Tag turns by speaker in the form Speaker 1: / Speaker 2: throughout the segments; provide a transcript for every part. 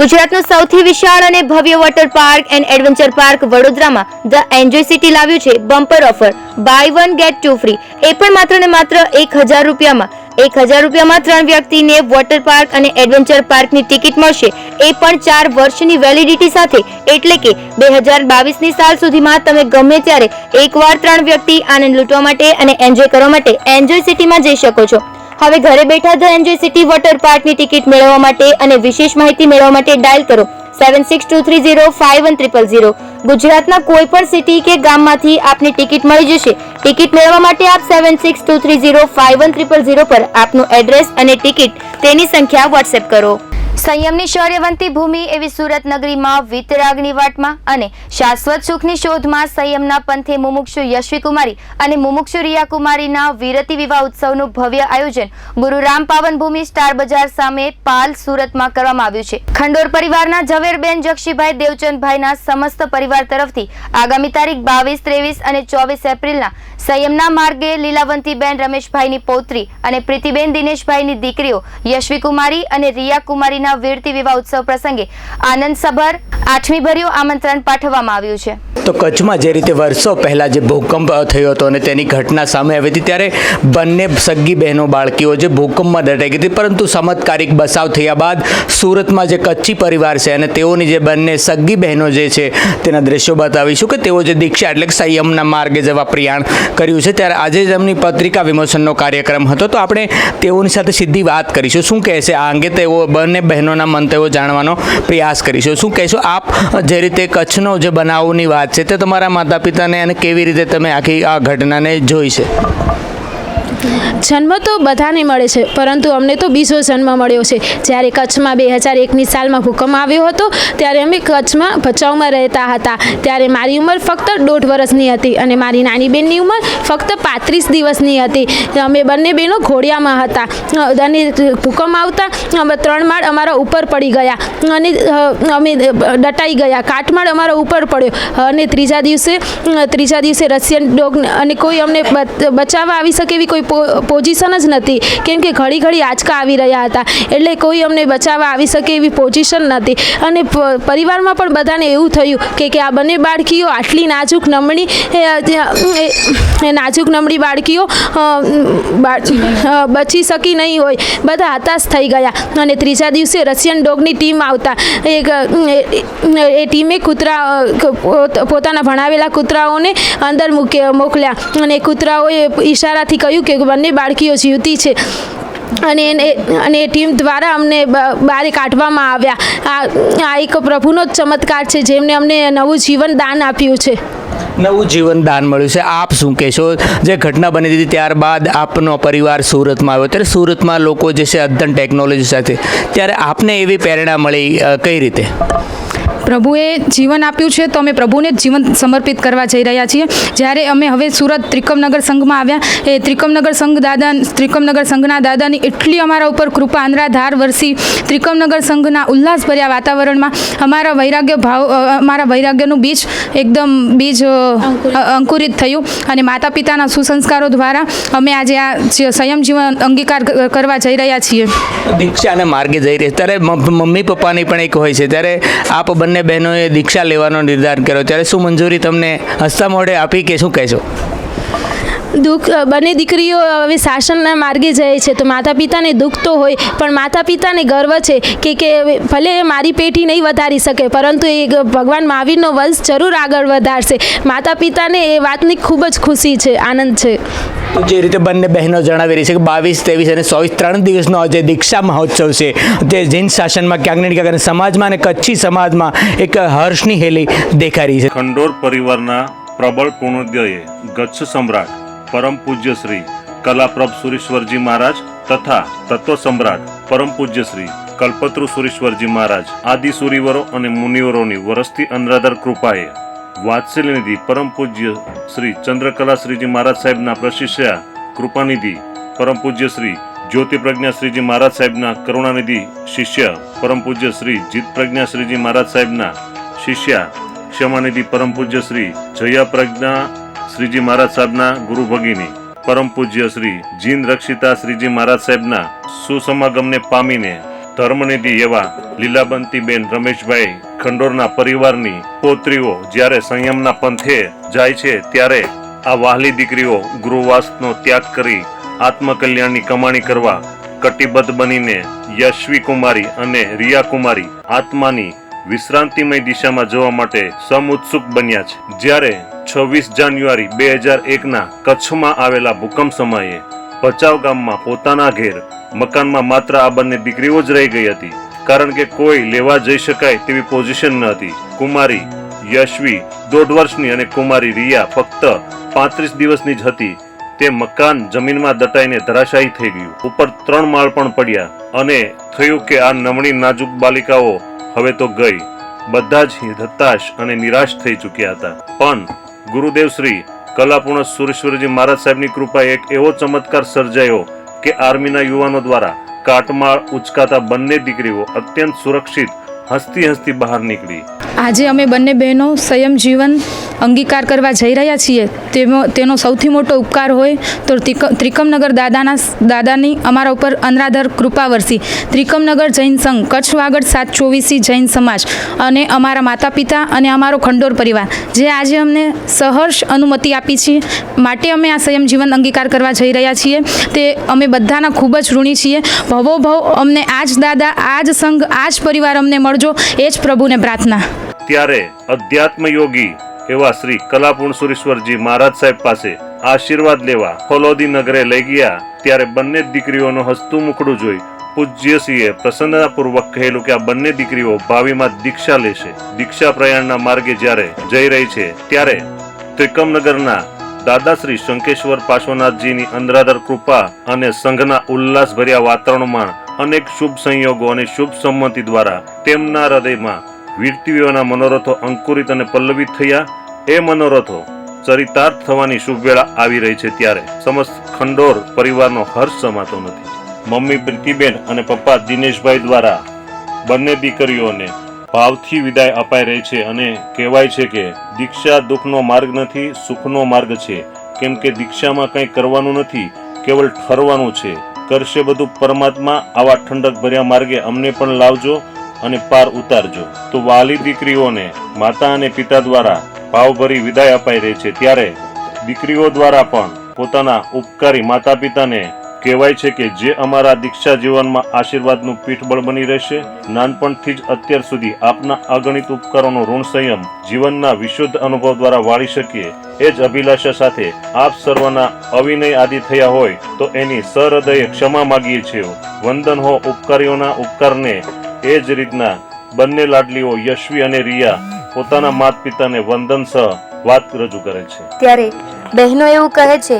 Speaker 1: ગુજરાતનું સૌથી વિશાળ અને ભવ્ય water park and adventure park વડોદરામાં ધ એન્જોય સિટી લાવ્યું છે bumper offer buy one get two free એ પણ માત્ર ને માત્ર એક હજાર રૂપિયામાં. એક હજાર રૂપિયામાં ત્રણ વ્યક્તિને વોટર પાર્ક અને એડવેન્ચર પાર્કની ટિકિટ મળશે. એ પણ ચાર વર્ષની વેલિડિટી સાથે. એટલે કે બે હજાર બાવીસની સાલ સુધીમાં તમે ગમે ત્યારે એકવાર ત્રણ વ્યક્તિ આનંદ લૂંટવા માટે અને એન્જોય કરવા માટે એન્જોય સિટીમાં જઈ શકો છો. હવે ઘરે બેઠા ધ એન્જોય સિટી વોટર પાર્કની ટિકિટ મેળવવા માટે અને વિશેષ માહિતી મેળવવા માટે ડાયલ કરો. Seven six two three zero five one triple zero. ગુજરાતના કોઈ પણ સિટી કે ગામમાંથી આપને ટિકિટ મળી જશે. ટિકિટ મેળવવા માટે આપ seven six two three zero five one triple zero પર આપનું એડ્રેસ અને ટિકિટ તેની સંખ્યા વોટ્સએપ કરો. સંયમની શૌર્યવંતી ભૂમિ એવી સુરત નગરીમાં વિતરાગની વાટમાં અને શાશ્વત સુખની શોધમાં સંયમના પંથે મુમુક્ષુ યશવી કુમારી અને મુમુક્ષુ રિયાકુમારીના વિરતી વિવાહ ઉત્સવનું ભવ્ય આયોજન ગુરુ રામ પાવન ભૂમિ સ્ટાર બજાર સામે પાલ સુરતમાં કરવામાં આવ્યું છે. ખંડોર પરિવારના ઝવેરબેન જક્ષીભાઈ દેવચંદભાઈના સમસ્ત પરિવાર તરફથી આગામી તારીખ બાવીસ, ત્રેવીસ અને ચોવીસ એપ્રિલના સંયમના માર્ગે લીલાવંતીબેન રમેશભાઈની પૌત્રી અને પ્રીતિબેન દિનેશભાઈની દીકરીઓ યશવી કુમારી અને રિયા કુમારીના વીરતી વિવાહ ઉત્સવ પ્રસંગે આનંદસભર આઠમી ભર્યું આમંત્રણ પાઠવવામાં આવ્યું છે.
Speaker 2: તો કચ્છમાં જે રીતે વર્ષો પહેલાં જે ભૂકંપ થયો હતો અને તેની ઘટના સામે આવી હતી, ત્યારે બંને સગી બહેનો બાળકીઓ જે ભૂકંપમાં દટાઈ ગઈ હતી, પરંતુ ચમત્કારિક બસાવ થયા બાદ સુરતમાં જે કચ્છી પરિવાર છે અને તેઓની જે બંને સગી બહેનો જે છે, તેના દ્રશ્યો બતાવીશું કે તેઓ જે દીક્ષા એટલે કે સંયમના માર્ગે જવા પ્રયાણ કર્યું છે. ત્યારે આજે જ એમની પત્રિકા વિમોચનનો કાર્યક્રમ હતો. તો આપણે તેઓની સાથે સીધી વાત કરીશું. શું કહે છે આ અંગે તેઓ બંને બહેનોના મંતવ્યો જાણવાનો પ્રયાસ કરીશું. શું કહેશો આપ જે રીતે કચ્છનો જે બનાવની વાત છે તે તમારા માતા પિતાને અને કેવી રીતે તમે આખી આ ઘટનાને જોઈ છે?
Speaker 3: જન્મ તો બધાને મળે છે, પરંતુ અમને તો બીજો જન્મ મળ્યો છે. જ્યારે કચ્છમાં બે હજાર એકની સાલમાં ભૂકંપ આવ્યો હતો, ત્યારે અમે કચ્છમાં ભચાઉમાં રહેતા હતા. ત્યારે મારી ઉંમર ફક્ત દોઢ વર્ષની હતી અને મારી નાની બેનની ઉંમર ફક્ત પાંત્રીસ દિવસની હતી. અમે બંને બહેનો ઘોડિયામાં હતા. અને ભૂકંપ આવતા અમે ત્રણ માળ અમારા ઉપર પડી ગયા. અને અમે દટાઈ ગયા. કાટમાળ અમારા ઉપર પડ્યો. અને ત્રીજા દિવસે ત્રીજા દિવસે રશિયન ડોગ અને કોઈ અમને બચાવવા આવી શકે એવી કોઈ પોઝિશન જ નથી. કેમ કે ઘડી ઘડી આંચકા આવી રહ્યા હતા. એટલે કોઈ અમને બચાવવા આવી શકે એવી પોઝિશન નથી. અને પરિવારમાં પણ બધાને એવું થયું કે કે આ બંને બાળકીઓ આટલી નાજુક નમણી નાજુક નમણી બાળકીઓ બચી શકી નહીં હોય. બધા હતાશ થઈ ગયા. અને ત્રીજા દિવસે રશિયન ડોગની ટીમ આવતા. એક, એ- ટીમે કૂતરા પોત- પોતાના ભણાવેલા કૂતરાઓને અંદર મૂકે મોકલ્યા. અને કૂતરાઓએ ઈશારાથી કહ્યું કે બંને બાળકીઓ જીવતી છે. અને એને, અને એ ટીમ દ્વારા અમને બહાર કાઢવામાં આવ્યા. આ એક પ્રભુનો જ ચમત્કાર છે, જેમને અમને નવું જીવન દાન આપ્યું છે.
Speaker 2: નવું જીવન દાન મળ્યું છે. આપ શું કહેશો? જે ઘટના બની હતી ત્યારબાદ આપનો પરિવાર સુરતમાં આવ્યો. ત્યારે સુરતમાં લોકો જે છે અદ્યતન ટેકનોલોજી સાથે. ત્યારે આપને એવી પ્રેરણા મળી કઈ રીતે?
Speaker 4: પ્રભુએ જીવન આપ્યું છે તો અમે પ્રભુને જ જીવન સમર્પિત કરવા જઈ રહ્યા છીએ. જ્યારે અમે હવે સુરત ત્રિકમનગર સંઘમાં આવ્યા એ ત્રિકમનગર સંઘ દાદા ત્રિકમનગર સંઘના દાદાની એટલી અમારા ઉપર કૃપા અનરાધાર વરસી ત્રિકમનગર સંઘના ઉલ્લાસભર્યા વાતાવરણમાં અમારા વૈરાગ્ય ભાવ અમારા વૈરાગ્યનું બીજ એકદમ બીજ અંકુરિત. થયું અને માતા પિતાના સુસંસ્કારો દ્વારા અમે આજે આ જે સંયમ જીવન અંગીકાર કરવા જઈ રહ્યા છીએ.
Speaker 2: દીક્ષાને માર્ગે જઈ રહી ત્યારે મમ્મી પપ્પાની પણ એક હોય છે. ત્યારે આપ બંને બહેનોએ દીક્ષા લેવાનો નિર્ધાર કર્યો. ત્યારે શું મંજૂરી તમને હસતા મોઢે આપી કે શું કહેશો?
Speaker 3: દુઃખ બંને દીકરીઓ હવે શાસનના માર્ગે જાય છે તો માતા પિતાને દુઃખ તો હોય પણ માતા પિતાને ગર્વ છે કે કે ભલે એ મારી પેઢી નહીં વધારી શકે પરંતુ એ ભગવાન મહાવીરનો વંશ જરૂર આગળ વધારશે. માતા પિતાને એ વાતની ખૂબ જ ખુશી છે આનંદ છે.
Speaker 2: જે રીતે બંને બહેનો જણાવી રહી છે કે બાવીસ ત્રેવીસ અને ચોવીસ ત્રણ દિવસનો જે દીક્ષા મહોત્સવ છે. તે જૈન શાસનમાં ક્યાંક ને ક્યાંક અને સમાજમાં અને કચ્છી સમાજમાં એક હર્ષની હેલી દેખાઈ રહી છે.
Speaker 5: ખંડોર પરિવારના પ્રબળ પુણ્યોદયે ગચ્છ સમ્રાટ પરમ પૂજ્ય શ્રી કલાપ્રભ સુરેશ્વરજી મહારાજ તથા તત્વ સમ્રાટ પરમ પૂજ્ય શ્રી કલ્પતરુ સુરેશ્વરજી મહારાજ, આદિ સુરીવરો અને મુનિવરોની વરસતી અનરાધાર કૃપાએ વાત્સલ્યનિધિ પરમ પૂજ્ય શ્રી ચંદ્રકલા શ્રીજી મહારાજ સાહેબના પ્રશિષ્યા કૃપાનિધિ પરમ પૂજ્ય શ્રી જ્યોતિ પ્રજ્ઞા શ્રીજી મહારાજ સાહેબના કરુણાનિધિ શિષ્ય પરમ પૂજ્ય શ્રી જીત પ્રજ્ઞા શ્રીજી મહારાજ સાહેબના શિષ્યા ક્ષમાનિધિ પરમ પૂજ્ય શ્રી જયા પ્રજ્ઞા શ્રીજી મહારાજ સાહેબના ગુરુ ભગીની, પરમ પૂજ્ય શ્રી જીન રક્ષિતા શ્રીજી મહારાજ સાહેબના સુસમાગમને પામીને ધર્મનિધિ એવા લીલાબંતીબેન રમેશભાઈ ખંડોરના પરિવારની પોત્રીઓ જ્યારે સંયમના પંથે જાય છે ત્યારે આ વાહલી દીકરીઓ ગૃહવાસનો ત્યાગ કરી આત્મકલ્યાણની કમાણી કરવા કટિબદ્ધ બનીને યશવી કુમારી અને રિયા કુમારી આત્માની વિશ્રાંતિમય દિશામાં જવા માટે સમુત્સુક બન્યા છે. જ્યારે છવ્વીસ જાન્યુઆરી બે હજાર એકના કચ્છમાં આવેલા ભૂકંપ સમયે ભચાઉ ગામમાં પોતાના ઘેર મકાનમાં માત્ર આ બંને દીકરીઓ જ રહી ગઈ હતી. કારણ કે કોઈ લેવા જઈ શકાય તેવી પોઝિશન ન હતી. કુમારી, યશવી, દોઢ વર્ષની અને કુમારી રિયા ફક્ત પાંત્રીસ દિવસની જ હતી. તે મકાન જમીનમાં દટાઈને ધરાશાયી થઈ ગયું. ઉપર ત્રણ માળ પણ પડ્યા અને થયું કે આ નમણી નાજુક બાલિકાઓ હવે તો ગઈ. બધા જ હતાશ અને નિરાશ થઈ ચૂક્યા હતા. પણ ગુરુદેવ શ્રી કલાપૂર્ણ સુરેશ્વરજી મહારાજ સાહેબની કૃપાએ એક એવો ચમત્કાર સર્જાયો કે આર્મીના યુવાનો દ્વારા કાટમાળ ઉચકાતા બંને દીકરીઓ અત્યંત સુરક્ષિત, હસતી હસતી બહાર નીકળી.
Speaker 4: આજે અમે બંને બહેનો સંયમ જીવન અંગીકાર કરવા જઈ રહ્યા છીએ. તેનો તેનો સૌથી મોટો ઉપકાર હોય તો ત્રિકમનગર દાદાના દાદાની અમારા ઉપર અનરાધર કૃપા વરસી. ત્રિકમનગર જૈન સંઘ, કચ્છ વાગડ સાત ચોવીસી જૈન સમાજ અને અમારા માતા પિતા અને અમારો ખંડોર પરિવાર, જે આજે અમને સહર્ષ અનુમતિ આપી છે, માટે અમે આ સંયમ જીવન અંગીકાર કરવા જઈ રહ્યા છીએ. તે અમે બધાના ખૂબ જ ઋણી છીએ. ભવો ભવ અમને આ જ દાદા આ જ સંઘ આ જ પરિવાર અમને મળજો. એ જ પ્રભુને પ્રાર્થના.
Speaker 5: ત્યારે અધ્યાત્મ યોગી એવા શ્રી કલાપૂર્ણ સુરેશ્વરજી મહારાજ સાહેબ પાસે આશીર્વાદ લેવા ફલોદી નગરે લઈ ગયા. ત્યારે બંને દીકરીઓનું હસતું મુખડું જોઈ પૂજ્યસિંહે પ્રસન્નતાપૂર્વક કહેલું કે આ બંને દીકરીઓ ભાવિમાં દીક્ષા લેશે. દીક્ષા પ્રયાણના માર્ગે જ્યારે જઈ રહી છે, ત્યારે ત્રિકમનગરના દાદાશ્રી શંકેશ્વર પાર્શ્વનાથજીની અંધરાધર કૃપા અને સંઘના ઉલ્લાસભર્યા વાતાવરણમાં અનેક શુભ સંયોગો અને શુભ સંમતિ દ્વારા તેમના હૃદયમાં વીરતીઓના મનોરથો અંકુરિત અને પલ્લવિત થયા. એ મનોરથો ચરિતાર્થ થવાની શુભ વેળા આવી રહી છે ત્યારે. સમસ્ત ખંડોર પરિવારનો હર્ષ સમાતો નથી. મમ્મી પ્રીતિબેન અને પપ્પા દિનેશભાઈ દ્વારા બંને દીકરીઓને ભાવથી વિદાય અપાઈ રહી છે અને કહેવાય છે કે દીક્ષા દુઃખનો માર્ગ નથી, સુખનો માર્ગ છે. કેમ કે દીક્ષામાં કંઈ કરવાનું નથી, કેવળ ઠરવાનું છે. કરશે બધું પરમાત્મા, આવા ઠંડક ભર્યા માર્ગે અમને પણ લાવજો. અને પાર ઉતારજો. તો વાલી દીકરીઓને માતા અને પિતા દ્વારા ભાવભરી વિદાય અપાઈ રહી છે. ત્યારે દીકરીઓ દ્વારા પણ પોતાના ઉપકારી માતા પિતાને કહેવાય છે કે જે અમારા દીક્ષા જીવનમાં આશીર્વાદનું પીઠબળ બની રહેશે, નાનપણથી જ અત્યાર સુધી આપના અગણિત ઉપકારોનો ઋણ સંયમ જીવનના વિશુદ્ધ અનુભવ દ્વારા વાળી શકીએ. એ જ અભિલાષા સાથે આપ સર્વના અવિનય આદિ થયા હોય તો એની સહૃદયે ક્ષમા માગીએ છીએ. વંદન હો ઉપકારીઓના ઉપકારને. એ જ રીતના બંને લાડલીઓ યશવી અને રિયા પોતાના માત પિતાને વંદન સહ વાત રજૂ કરે છે.
Speaker 1: ત્યારે બહેનો એવું કહે છે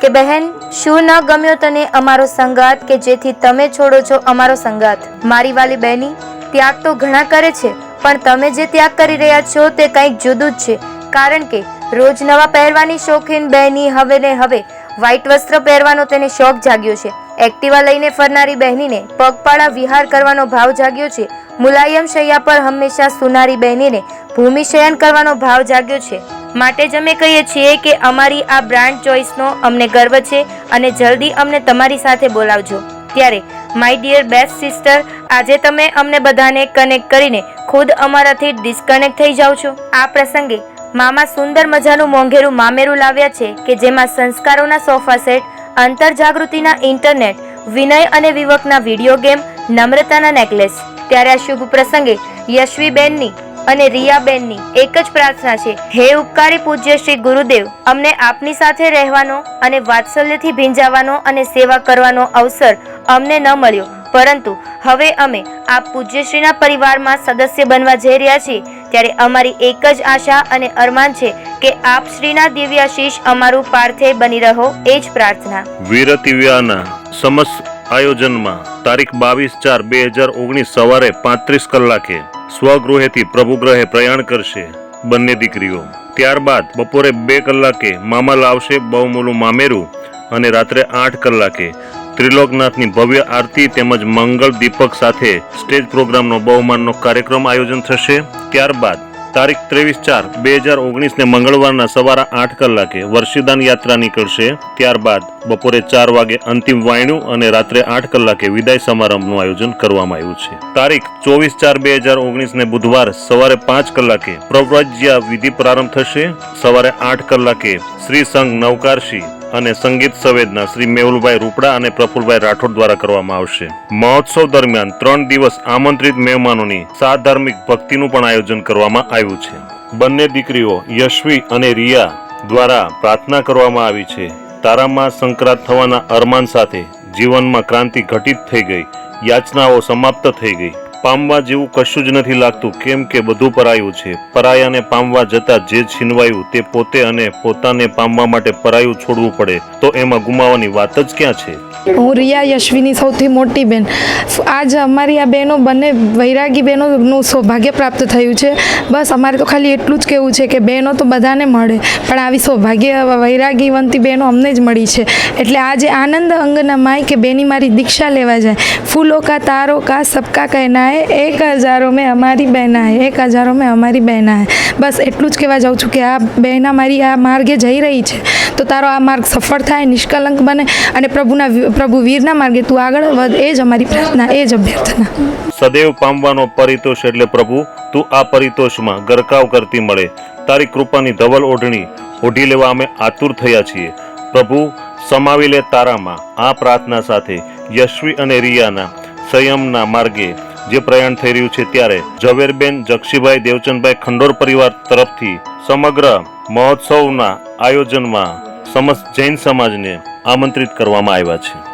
Speaker 1: કે, બહેન, શું ન ગમ્યો તને અમારો સંગાત કે જેથી તમે છોડો છો અમારો સંગાત? મારી વાલી બહેની ત્યાગ તો ઘણા કરે છે, પણ તમે જે ત્યાગ કરી રહ્યા છો તે કંઈક જુદું જ છે. કારણ કે રોજ નવા પહેરવાની શોખીન બહેની હવે ને હવે વ્હાઈટ વસ્ત્ર પહેરવાનો તેને શોખ જાગ્યો છે. એક્ટિવા લઈને ફરનારી બહેનીને પગપાળા વિહાર કરવાનો ભાવ જાગ્યો છે. મુલાયમ શૈયા પર હંમેશા સુનારી બહેનીને ભૂમિ શયન કરવાનો ભાવ જાગ્યો છે. માટે જ અમે કહીએ છીએ કે અમારી આ બ્રાન્ડ ચોઇસનો અમને ગર્વ છે અને જલ્દી અમને તમારી સાથે બોલાવજો. ત્યારે, માય ડિયર બેસ્ટ સિસ્ટર, આજે તમે અમને બધાને કનેક્ટ કરીને ખુદ અમારાથી ડિસ્કનેક્ટ થઈ જાઓ છો. આ પ્રસંગે મામા સુંદર મજાનું મોંઘેરું મામેરું લાવ્યા છે કે જેમાં સંસ્કારોના સોફા સેટ અંતર જાગૃતિના ઇન્ટરનેટ, વિનય અને વિવકના વીડિયો ગેમ, નમ્રતાના નેકલેસ. ત્યારે આ શુભ પ્રસંગે યશવીબેનની અને રિયાબેનની એક જ પ્રાર્થના છે, હે ઉપકારી પૂજ્ય શ્રી ગુરુદેવ, અમને આપની સાથે રહેવાનો અને વાત્સલ્યથી ભીંજાવાનો અને સેવા કરવાનો અવસર અમને ન મળ્યો. પરંતુ હવે અમે આ પૂજ્યશ્રીના પરિવારમાં સદસ્ય બનવા જઈ રહ્યા છીએ, ત્યારે અમારી એક જ આશા અને અરમાન છે કે આપ શ્રીના દિવ્યાશીષ અમારું પાર્થે બની રહો, એ જ પ્રાર્થના.
Speaker 5: વીરતિવ્યાના સમસ્ત આયોજનમાં તારીખ બાવીસ ચાર બે હજાર ઓગણીસ સવારે પાંત્રીસ કલાકે સ્વગૃહેથી પ્રભુગ્રહે પ્રયાણ કરશે બંને દીકરીઓ. ત્યારબાદ બપોરે બે કલાકે મામા લાવશે બહુમૂલું મામેરું અને રાત્રે આઠ કલાકે ત્રિલોકનાથની ભવ્ય આરતી તેમજ મંગળ દીપક સાથે સ્ટેજ પ્રોગ્રામનો બહુમાનનો કાર્યક્રમ આયોજન થશે. ત્યારબાદ તારીખ ત્રેવીસ ચાર બે હજાર ઓગણીસને મંગળવારના સવારે આઠ કલાકે વર્ષીદાન યાત્રા નીકળશે. ત્યારબાદ બપોરે ચાર વાગે અંતિમ વાયણું અને રાત્રે આઠ કલાકે વિદાય સમારંભનું આયોજન કરવામાં આવ્યું છે. તારીખ ચોવીસ ચાર બે હજાર ઓગણીસને બુધવાર સવારે પાંચ કલાકે પ્રવ્રજ્યા વિધિ પ્રારંભ થશે. સવારે આઠ કલાકે શ્રી સંઘ નવકારશી અને સંગીત સંવેદના શ્રી મેહુલભાઈ રૂપડા અને પ્રફુલભાઈ રાઠોડ દ્વારા કરવામાં આવશે. મહોત્સવ દરમિયાન ત્રણ દિવસ આમંત્રિત મહેમાનોની સાત ધાર્મિક ભક્તિનું પણ આયોજન કરવામાં આવ્યું છે. બંને દીકરીઓ યશવી અને રિયા દ્વારા પ્રાર્થના કરવામાં આવી છે. તારામાં સંક્રાંત થવાના અરમાન સાથે જીવનમાં ક્રાંતિ ઘટિત થઈ ગઈ. યાચનાઓ સમાપ્ત થઈ ગઈ. પામવા જેવું કશું જ નથી લાગતું. કેમ કે બધું પરાયું છે. પરાયાને પામવા જતા જે છીનવાયું તે પોતે અને પોતાને પામવા માટે પરાયું છોડવું પડે. તો એમાં ગુમાવવાની વાત જ ક્યાં છે?
Speaker 6: હું રિયા યશવીની સૌથી મોટી બેન. આજ અમારી આ બહેનો બંને વૈરાગી બહેનોનું સૌભાગ્ય પ્રાપ્ત થયું છે. બસ અમારે તો ખાલી એટલું જ કહેવું છે કે બહેનો તો બધાને મળે. પણ આવી સૌભાગ્ય વૈરાગીવંતી બહેનો અમને જ મળી છે. એટલે આજે આનંદ અંગના માય કે બેની મારી દીક્ષા લેવા જાય. ફૂલો કા તારો કા સબકા કહેના હે એક હજારો મેં અમારી બહેના હે એક હજારો મેં અમારી બહેના હે બસ એટલું જ કહેવા જાઉં છું કે આ બહેના મારી આ માર્ગે જઈ રહી છે. તો તારો આ માર્ગ સફળ થાય, નિષ્કલંક બને અને પ્રભુના પ્રભુ વીરના માર્ગે તું આગળ વધ. એ જ અમારી પ્રાર્થના, એ જ અભ્યર્થના.
Speaker 5: સદૈવ પામવાનો પરિતોષ એટલે પ્રભુ, તું આ પરિતોષમાં ગરકાવ કરતી મળે. તારી કૃપાની ધવલ ઓઢણી, ઓઢી લેવા અમે આતુર થયા છીએ. પ્રભુ, સમાવી લે તારામાં આ પ્રાર્થના સાથે યશવી અને રિયાના સંયમના માર્ગે જે પ્રયાણ થઈ રહ્યું છે ત્યારે ઝવેરબેન જક્ષીભાઈ દેવચંદભાઈ ખંડોર પરિવાર તરફથી સમગ્ર મહોત્સવના આયોજનમાં સમસ્ત જૈન સમાજને આમંત્રિત કરવામાં આવ્યા છે.